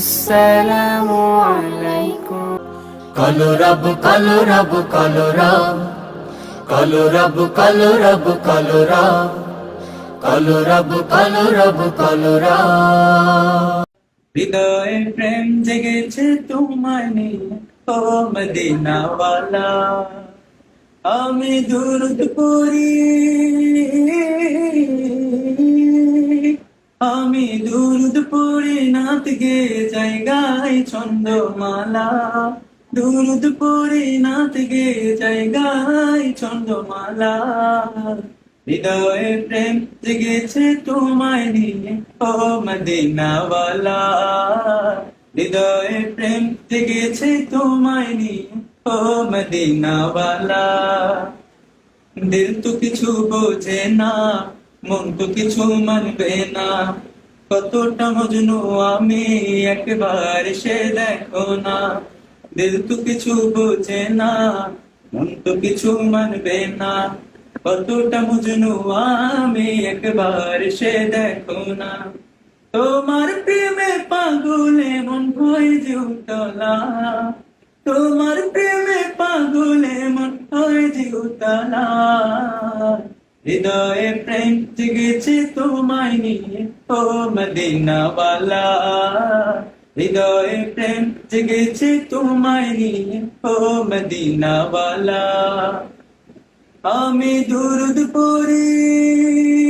আসসালামু আলাইকুম কালো রব কালো রব কালো রব কালো রব কালো রব কালো রব কালো রব কালো রব কালো রব হৃদয়ে প্রেম জেগেছে নিয়ে ও মদিনাওয়ালা। আমি দুরুদ পড়ি আমি দুরুদ পড়ি নাত গে যাই জায়গায় ছন্দমালা। দুরুদ পড়ি নাত গে যাই জায়গায় ছন্দমালা। হৃদয়ে প্রেম জেগেছে তোমায় নিয়ে, ও মদিনাওয়ালা। হৃদয়ে প্রেম জেগেছে তোমায় নিয়ে, ও মদিনাওয়ালা। দিল তো কিছু বোঝে না মন তো কিছু মানবে না। কতটা মজনু আমি একবার সে দেখো না। দিল তো কিছু বোঝে না, মন তো কিছু মানবে না। কতটা মজনু আমি একবার সে দেখো না। তোমার প্রেমে পাগলে মন ভয় যে উতলা তোমার প্রেমে পাগলে মন হয় যে উতলা হৃদয়ে প্রেম জেগেছে তোমায় নিয়ে, ও মদিনাওয়ালা। হৃদয়ে প্রেম জেগেছে তোমায় নিয়ে, ও মদিনাওয়ালা। আমি দুরুদ পড়ি।